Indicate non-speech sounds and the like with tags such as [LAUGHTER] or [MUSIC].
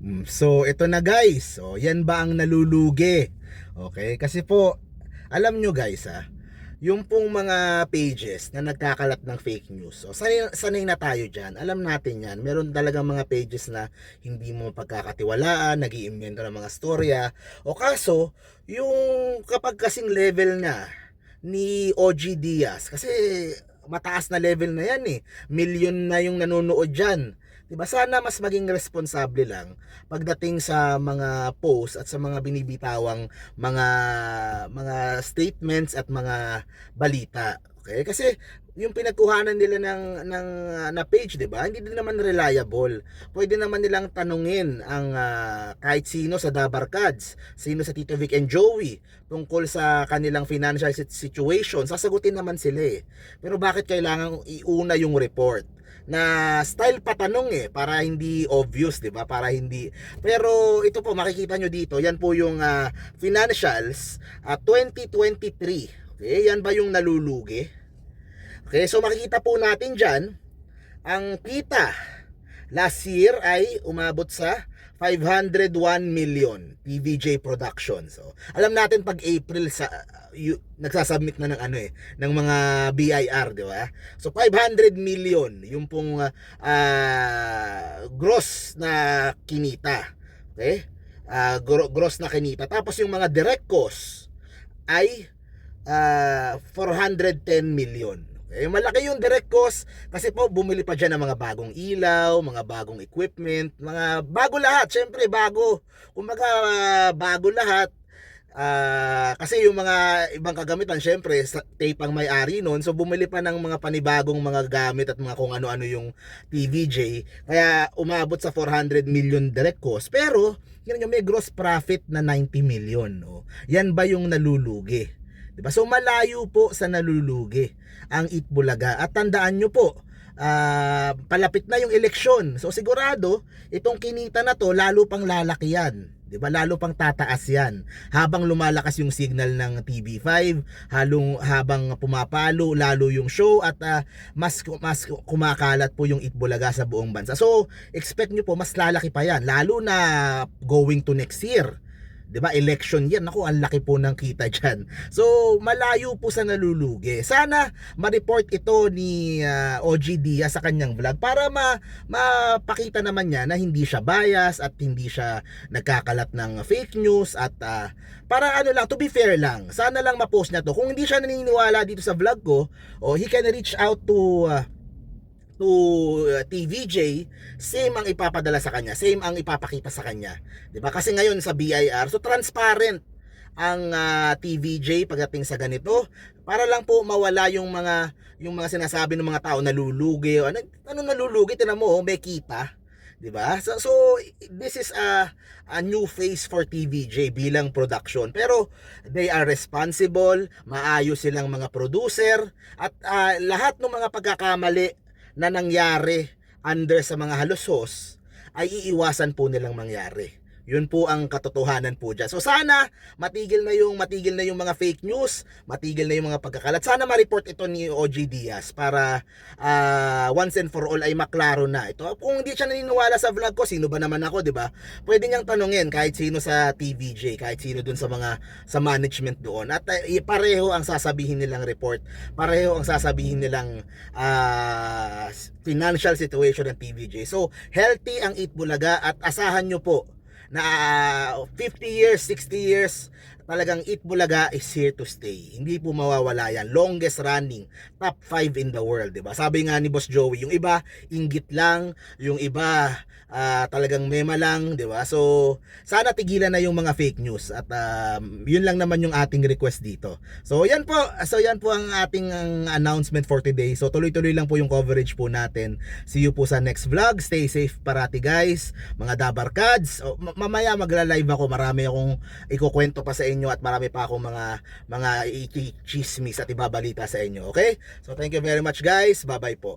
Mm, So, ito na guys. So, yan ba ang nalulugi? Okay? Kasi po, alam nyo guys ha, yung pong mga pages na nagkakalat ng fake news. So, sanay, sanay na tayo dyan. Alam natin yan. Meron talagang mga pages na hindi mo pagkakatiwalaan, nag iimbento ng mga storya. O kaso, yung kapag kasing level na ni OG Diaz, kasi mataas na level na yan eh. Million na yung nanonood dyan. 'Di ba? Sana mas maging responsable lang pagdating sa mga posts at sa mga binibitawang mga mga statements at mga balita. Okay? Kasi yung pinagkuhanan nila ng ng uh, na page, 'di ba? Hindi din naman reliable. Pwede naman nilang tanungin ang uh, kahit sino sa Dabarkads, sino sa Tito Vic and Joey tungkol sa kanilang financial sit- situation. Sasagutin naman sila eh. Pero bakit kailangan iuna yung report? Na style patanong eh para hindi obvious 'di ba? Para hindi pero ito po makikita nyo dito yan po yung ah, financials at 2023 okay yan ba yung nalulugi? Okay so makikita po natin diyan ang kita last year ay umabot sa 501 million PVJ production. So, alam natin pag April sa you, nagsasubmit na ng ano eh, ng mga BIR, di ba? So 500 million yung pong ah, ah, gross na kinita. Okay? Ah, gro- gross na kinita. Tapos yung mga direct cost ay ah, 410 million. Okay, malaki yung direct cost kasi po bumili pa dyan ng mga bagong ilaw, mga bagong equipment, mga bago lahat. Siyempre bago. Kumbaga ah, bago lahat. Ah, kasi yung mga ibang kagamitan syempre tape ang may-ari noon so bumili pa ng mga panibagong mga gamit at mga kung ano-ano yung TVJ kaya umabot sa 400 million direct cost pero yun yung may gross profit na 90 million no? yan ba yung nalulugi 'Di ba? So malayo po sa nalulugi ang Itbulaga. At tandaan nyo po, ah, palapit na yung eleksyon. So sigurado, itong kinita na to lalo pang lalaki yan. 'Di ba? Lalo pang tataas 'yan. Habang lumalakas yung signal ng TV5, halong habang pumapalo lalo yung show at ah, mas mas kumakalat po yung Itbulaga sa buong bansa. So, expect nyo po mas lalaki pa 'yan lalo na going to next year. 'Di ba? Election yan. Ako ang laki po ng kita [LAUGHS] diyan so malayo po sa nalulugi. Sana ma-report ito ni ah, OG sa kanyang vlog para ma mapakita naman niya na hindi siya bias at hindi siya nagkakalat ng fake news at ah, para ano lang to be fair lang sana lang ma-post niya to. Kung hindi siya naniniwala dito sa vlog ko o he can reach out to ah, to uh, TVJ, same ang ipapadala sa kanya, same ang ipapakita sa kanya. 'Di ba? Kasi ngayon sa BIR, so transparent ang ah, TVJ pagdating sa ganito para lang po mawala yung mga yung mga sinasabi ng mga tao nalulugi o ano, ano nalulugi tinan mo oh, may kita 'di ba so, so this is a a new face for TVJ bilang production pero they are responsible maayos silang mga producer at ah, lahat ng mga pagkakamali na nangyari under sa mga halusos ay iiwasan po nilang mangyari. Yun po ang katotohanan po dyan. So sana matigil na yung matigil na yung mga fake news, matigil na yung mga pagkakalat. Sana ma-report ito ni OG Diaz para ah, once and for all ay maklaro na. Ito kung hindi siya naniniwala sa vlog ko, sino ba naman ako, 'di ba? Pwede niyang tanungin kahit sino sa TVJ, kahit sino dun sa mga sa management doon. At ah, pareho ang sasabihin nilang report, pareho ang sasabihin nilang ah, financial situation ng TVJ. So, healthy ang Itbulaga at asahan nyo po na ah, 50 years, 60 years, talagang Itbulaga is here to stay. Hindi po mawawala yan. Longest running, top 5 in the world, 'di ba? Sabi nga ni Boss Joey, yung iba inggit lang, yung iba ah, talagang mema lang, 'di ba? So, sana tigilan na yung mga fake news at um, yun lang naman yung ating request dito. So, yan po. So, yan po ang ating announcement for today. So, tuloy-tuloy lang po yung coverage po natin. See you po sa next vlog. Stay safe parati guys. Mga Dabarkads. O, ma- mamaya magla-live ako. Marami akong ikukwento pa sa inyo at marami pa akong mga mga i- chismis at ibabalita sa inyo. Okay? So, thank you very much guys. Bye-bye po.